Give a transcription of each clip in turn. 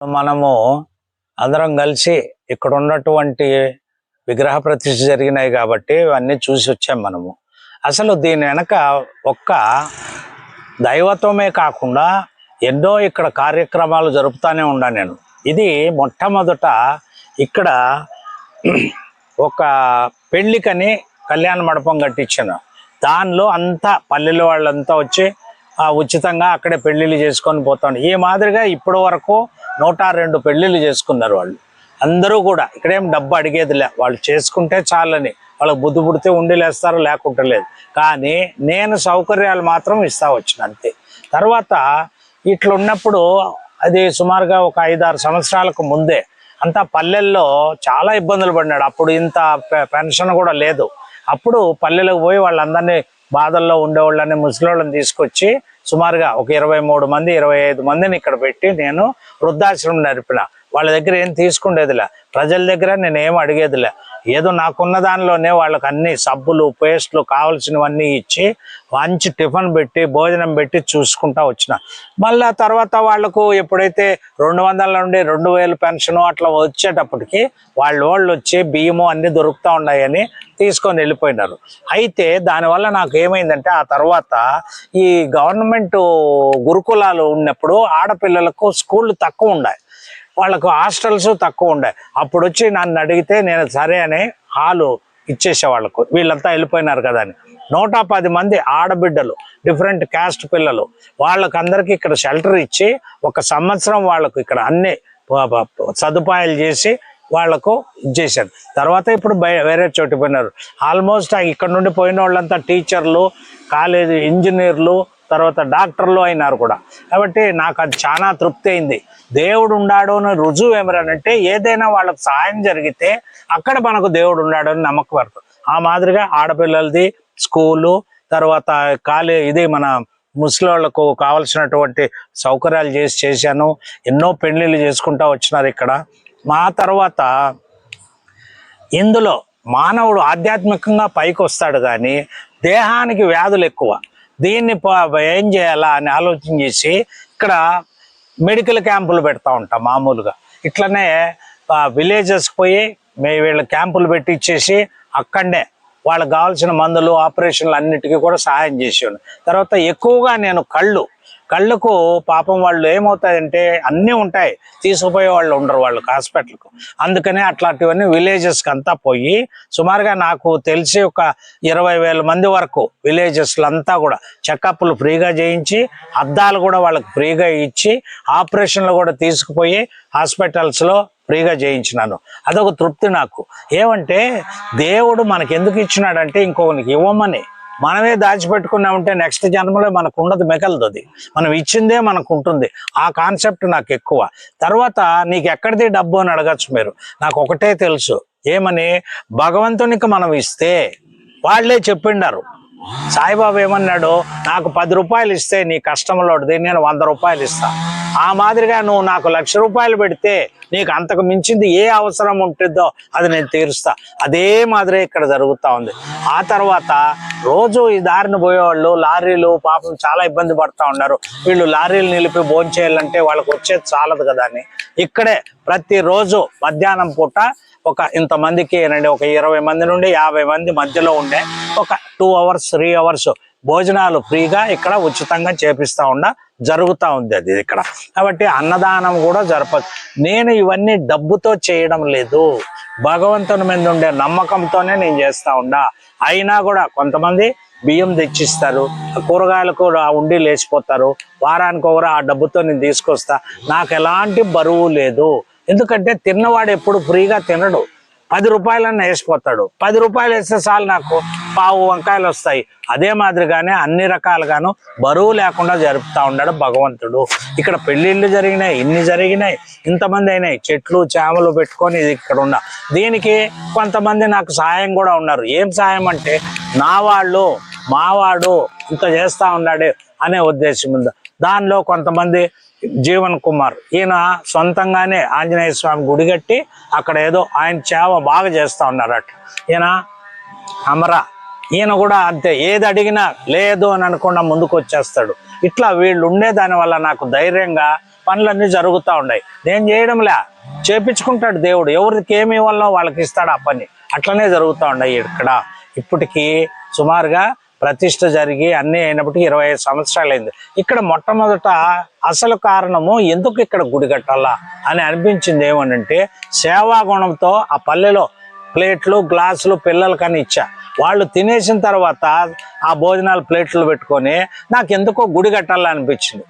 మనము అందరం కలిసి ఇక్కడ ఉన్నటువంటి విగ్రహ ప్రతిష్ఠ జరిగినాయి కాబట్టి ఇవన్నీ చూసి వచ్చాం మనము. అసలు దీని వెనక ఒక్క దైవత్వమే కాకుండా ఎన్నో ఇక్కడ కార్యక్రమాలు జరుపుతానే ఉన్నా నేను. ఇది మొట్టమొదట ఇక్కడ ఒక పెళ్ళికని కళ్యాణ మండపం కట్టించాను. దానిలో అంతా పల్లెల వాళ్ళంతా వచ్చి ఉచితంగా అక్కడే పెళ్ళిళ్ళు చేసుకొని పోతాడు. ఈ మాదిరిగా ఇప్పటి వరకు నూట రెండు పెళ్ళిళ్ళు చేసుకున్నారు వాళ్ళు. అందరూ కూడా ఇక్కడేం డబ్బు అడిగేదిలే. వాళ్ళు చేసుకుంటే చాలని. వాళ్ళకి బుద్ధి పుడితే ఉండిలేస్తారు లేకుండా లేదు. కానీ నేను సౌకర్యాలు మాత్రం ఇస్తా వచ్చిన అంతే. తర్వాత ఇట్లున్నప్పుడు అది సుమారుగా ఒక ఐదారు సంవత్సరాలకు ముందే అంతా పల్లెల్లో చాలా ఇబ్బందులు పడినాడు. అప్పుడు ఇంత పెన్షన్ కూడా లేదు. అప్పుడు పల్లెలకు పోయి వాళ్ళందరినీ బాధల్లో ఉండేవాళ్ళని ముసలిళ్ళని తీసుకొచ్చి సుమారుగా ఒక ఇరవై మూడు మంది ఇరవై ఐదు మందిని ఇక్కడ పెట్టి నేను వృద్ధాశ్రమం నడిపిన. వాళ్ళ దగ్గర ఏం తీసుకుండేదిలే. ప్రజల దగ్గర నేను ఏం అడిగేదిలే. ఏదో నాకున్న దానిలోనే వాళ్ళకి అన్ని సబ్బులు పేస్ట్లు కావాల్సినవన్నీ ఇచ్చి మంచి టిఫిన్ పెట్టి భోజనం పెట్టి చూసుకుంటా వచ్చిన. మళ్ళా తర్వాత వాళ్ళకు ఎప్పుడైతే రెండు వందల నుండి రెండు వేలు పెన్షన్ అట్లా వచ్చేటప్పటికి వాళ్ళు వాళ్ళు వచ్చి బియ్యము అన్నీ దొరుకుతూ ఉన్నాయని తీసుకొని వెళ్ళిపోయినారు. అయితే దానివల్ల నాకు ఏమైందంటే ఆ తర్వాత ఈ గవర్నమెంట్ గురుకులాలు ఉన్నప్పుడు ఆడపిల్లలకు స్కూళ్ళు తక్కువ ఉన్నాయి వాళ్ళకు హాస్టల్స్ తక్కువ ఉండే. అప్పుడు వచ్చి నన్ను అడిగితే నేను సరే అని హాలు ఇచ్చేసే వాళ్ళకు. వీళ్ళంతా వెళ్ళిపోయినారు కదా అని. నూట పది మంది ఆడబిడ్డలు డిఫరెంట్ క్యాస్ట్ పిల్లలు. వాళ్ళకందరికీ ఇక్కడ షెల్టర్ ఇచ్చి ఒక సంవత్సరం వాళ్ళకు ఇక్కడ అన్ని సదుపాయాలు చేసి వాళ్ళకు ఇచ్చేసారు తర్వాత ఇప్పుడు బయ- వేరే చోటు పోయినారు. ఆల్మోస్ట్ ఇక్కడ నుండి పోయిన వాళ్ళంతా టీచర్లు కాలేజీ ఇంజనీర్లు తర్వాత డాక్టర్లు అయినారు కూడా. కాబట్టి నాకు అది చాలా తృప్తి అయింది. దేవుడు ఉన్నాడు అని రుజువు ఏమరానంటే ఏదైనా వాళ్ళకి సహాయం జరిగితే అక్కడ మనకు దేవుడు ఉన్నాడు అని నమ్మకం పడుతుంది ఆ మాదిరిగా ఆడపిల్లలది స్కూలు తర్వాత కాలే ఇది మన ముసలివాళ్ళకు కావలసినటువంటి సౌకర్యాలు చేసి చేశాను. ఎన్నో పెళ్ళిళ్ళు చేసుకుంటా వచ్చినారు ఇక్కడ. మా తర్వాత ఇందులో మానవుడు ఆధ్యాత్మికంగా పైకి వస్తాడు కానీ దేహానికి వ్యాధులు ఎక్కువ. దీన్ని ఏం చేయాలా అని ఆలోచన చేసి ఇక్కడ మెడికల్ క్యాంపులు పెడతా ఉంటాం మామూలుగా. ఇట్లనే విలేజెస్కి పోయి మే వీళ్ళ క్యాంపులు పెట్టించేసి అక్కడనే వాళ్ళకి కావాల్సిన మందులు ఆపరేషన్లు అన్నిటికీ కూడా సహాయం చేసేవాడు తర్వాత ఎక్కువగా నేను కళ్ళు కళ్ళకు పాపం వాళ్ళు ఏమవుతాయంటే అన్నీ ఉంటాయి. తీసుకుపోయే వాళ్ళు ఉండరు వాళ్ళకి హాస్పిటల్కు. అందుకనే అట్లాంటివన్నీ విలేజెస్కి అంతా పోయి సుమారుగా నాకు తెలిసి ఒక ఇరవై వేల మంది వరకు విలేజెస్లు అంతా కూడా చెకప్లు ఫ్రీగా చేయించి అద్దాలు కూడా వాళ్ళకి ఫ్రీగా ఇచ్చి ఆపరేషన్లు కూడా తీసుకుపోయి హాస్పిటల్స్లో ఫ్రీగా చేయించినాను అదొక తృప్తి నాకు. ఏమంటే దేవుడు మనకి ఎందుకు ఇచ్చినాడంటే ఇంకొకరికి ఇవ్వమని. మనమే దాచిపెట్టుకున్నామంటే నెక్స్ట్ జన్మలో మనకు ఉండదు మిగలదు అది. మనం ఇచ్చిందే మనకు ఉంటుంది ఆ కాన్సెప్ట్ నాకు ఎక్కువ. తర్వాత నీకు ఎక్కడిది డబ్బు అని అడగచ్చు మీరు. నాకు ఒకటే తెలుసు. ఏమని? భగవంతునికి మనం ఇస్తే వాళ్ళే చెప్పిండారు. సాయిబాబా ఏమన్నాడు? నాకు పది రూపాయలు ఇస్తే నీ కష్టంలోటిది నేను వంద రూపాయలు ఇస్తా. ఆ మాదిరిగా నువ్వు నాకు లక్ష రూపాయలు పెడితే నీకు అంతకు మించింది ఏ అవసరం ఉంటుందో అది నేను తీరుస్తా. అదే మాదిరి ఇక్కడ జరుగుతూ ఉంది. ఆ తర్వాత రోజు ఈ దారిని పోయేవాళ్ళు లారీలు పాపం చాలా ఇబ్బంది పడుతూ ఉన్నారు. వీళ్ళు లారీలు నిలిపి భోంచేయాలంటే వాళ్ళకి వచ్చేది చాలదు కదా అని. ఇక్కడే ప్రతిరోజు మధ్యాహ్నం పూట ఒక ఇంతమందికి రండి ఒక ఇరవై మంది నుండి యాభై మంది మధ్యలో ఉండే ఒక టూ అవర్స్ త్రీ అవర్స్ భోజనాలు ఫ్రీగా ఇక్కడ ఉచితంగా చేపిస్తా ఉండ జరుగుతూ ఉంది అది ఇక్కడ. కాబట్టి అన్నదానం కూడా జరపచ్చు నేను ఇవన్నీ డబ్బుతో చేయడం లేదు. భగవంతుని మీద ఉండే నమ్మకంతోనే నేను చేస్తా ఉండా. అయినా కూడా కొంతమంది బియ్యం తెచ్చిస్తారు కూరగాయలు కూడా ఉండి లేచిపోతారు. వారానికి ఒకరు ఆ డబ్బుతో నేను తీసుకొస్తా. నాకు ఎలాంటి బరువు లేదు. ఎందుకంటే తిన్నవాడు ఎప్పుడు ఫ్రీగా తినడు. పది రూపాయలన్నా వేసిపోతాడు. పది రూపాయలు వేస్తే చాలు నాకు. పావు వంకాయలు వస్తాయి. అదే మాదిరిగానే అన్ని రకాలుగాను బరువు లేకుండా జరుపుతా ఉన్నాడు భగవంతుడు. ఇక్కడ పెళ్ళిళ్ళు జరిగినాయి ఇన్ని జరిగినాయి ఇంతమంది అయినాయి. చెట్లు చేమలు పెట్టుకొని ఇది ఇక్కడ ఉన్న. దీనికి కొంతమంది నాకు సహాయం కూడా ఉన్నారు. ఏం సాయం అంటే నా వాళ్ళు మావాడు ఇంత చేస్తా ఉన్నాడే అనే ఉద్దేశం ఉంది. దానిలో కొంతమంది జీవన్ కుమార్. ఈయన సొంతంగానే ఆంజనేయ స్వామి గుడి కట్టి అక్కడ ఏదో ఆయన సేవ బాగా చేస్తా ఉన్నారట. ఈయన అమరా. ఈయన కూడా అంతే ఏది అడిగినా లేదు అని అనకుండా ముందుకు వచ్చేస్తాడు. ఇట్లా వీళ్ళు ఉండేదాని వల్ల నాకు ధైర్యంగా పనులన్నీ జరుగుతూ ఉన్నాయి. నేను చేయడంలే. చేపించుకుంటాడు దేవుడు. ఎవరికి ఏమి ఇవ్వాలో వాళ్ళకి ఇస్తాడు ఆ పని. అట్లనే జరుగుతూ ఉన్నాయి ఇక్కడ. ఇప్పటికీ సుమారుగా ప్రతిష్ట జరిగి అన్నీ అయినప్పటికీ ఇరవై ఐదు సంవత్సరాలు అయింది ఇక్కడ మొట్టమొదట అసలు కారణము ఎందుకు ఇక్కడ గుడి కట్టాలా అని అనిపించింది ఏమనంటే సేవా గుణంతో ఆ పల్లెలో ప్లేట్లు గ్లాసులు పిల్లలకని ఇచ్చా. వాళ్ళు తినేసిన తర్వాత ఆ భోజనాలు ప్లేట్లు పెట్టుకొని నాకు ఎందుకో గుడి కట్టాలా అనిపించింది.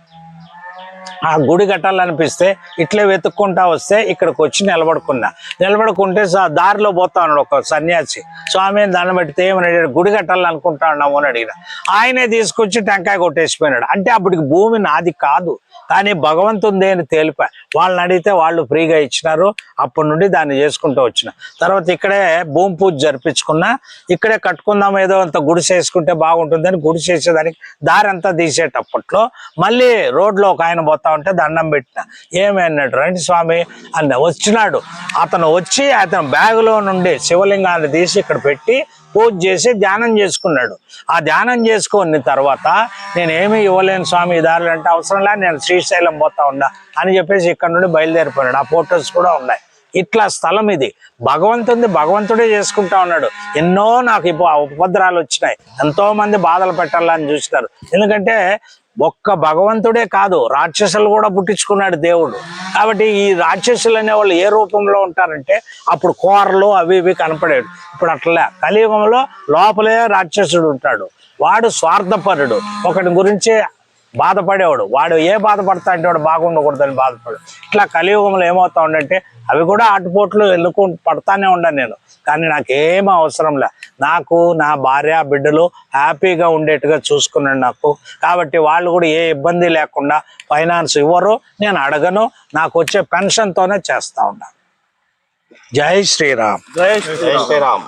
ఆ గుడి కట్టాలనిపిస్తే ఇట్లే వెతుక్కుంటా వస్తే ఇక్కడికి వచ్చి నిలబడుకున్నా. నిలబడుకుంటే దారిలో పోతా ఉన్నాడు ఒక సన్యాసి. స్వామి దండం పెడితే ఏమని అడిగాడు? గుడి కట్టాలనుకుంటా ఉన్నాము అని అడిగిన. ఆయనే తీసుకొచ్చి టెంకాయ కొట్టేసిపోయినాడు. అంటే అప్పటికి భూమి నాది కాదు. కానీ భగవంతుంది అని తేలిపా వాళ్ళని అడిగితే వాళ్ళు ఫ్రీగా ఇచ్చినారు. అప్పటి నుండి దాన్ని చేసుకుంటూ వచ్చిన. తర్వాత ఇక్కడే భూమి పూజ జరిపించుకున్నా ఇక్కడే కట్టుకుందాం ఏదో అంత గుడిసె వేసుకుంటే బాగుంటుందని గుడిసె వేసేదానికి దారి అంతా తీసేటప్పట్లో మళ్ళీ రోడ్లో ఒక ఆయన పోతా ఉంటే దండం పెట్టిన. ఏమి అన్నాడు? రండి స్వామి అన్న. వచ్చినాడు. అతను వచ్చి అతను బ్యాగులో నుండి శివలింగాన్ని తీసి ఇక్కడ పెట్టి పూజ చేసి ధ్యానం చేసుకున్నాడు. ఆ ధ్యానం చేసుకున్న తర్వాత నేనేమి ఇవ్వలేను స్వామి దారులు అంటే అవసరం లేదు నేను శ్రీశైలం పోతా ఉన్నా అని చెప్పేసి ఇక్కడ నుండి బయలుదేరిపోయాడు ఆ ఫోటోస్ కూడా ఉన్నాయి. ఇట్లా స్థలం ఇది. భగవంతుడి భగవంతుడే చేసుకుంటా ఉన్నాడు. ఎన్నో నాకు ఇప్పుడు ఉపద్రాలు వచ్చినాయి. ఎంతో మంది బాధలు పెట్టాలని చూస్తారు ఎందుకంటే ఒక్క భగవంతుడే కాదు రాక్షసులు కూడా పుట్టించుకున్నాడు దేవుడు. కాబట్టి ఈ రాక్షసులు అనేవాళ్ళు ఏ రూపంలో ఉంటారంటే అప్పుడు కోరలు అవి ఇవి కనపడేడు ఇప్పుడు అట్లా కలియుగంలో లోపలే రాక్షసుడు ఉంటాడు. వాడు స్వార్థపరుడు. ఒకటి గురించి బాధపడేవాడు. వాడు ఏ బాధపడతా అంటే వాడు బాగుండకూడదని బాధపడు. ఇట్లా కలియుగంలో ఏమవుతా ఉండంటే అవి కూడా ఆటుపోట్లు ఎన్నుకు పడతానే ఉన్నాను నేను. కానీ నాకేం అవసరం లే. నాకు నా భార్య బిడ్డలు హ్యాపీగా ఉండేట్టుగా చూసుకున్నాడు నాకు. కాబట్టి వాళ్ళు కూడా ఏ ఇబ్బంది లేకుండా ఫైనాన్స్ ఇవ్వరు నేను అడగను. నాకు వచ్చే పెన్షన్తోనే చేస్తా ఉన్నాను జై శ్రీరామ్. జై శ్రీరామ్.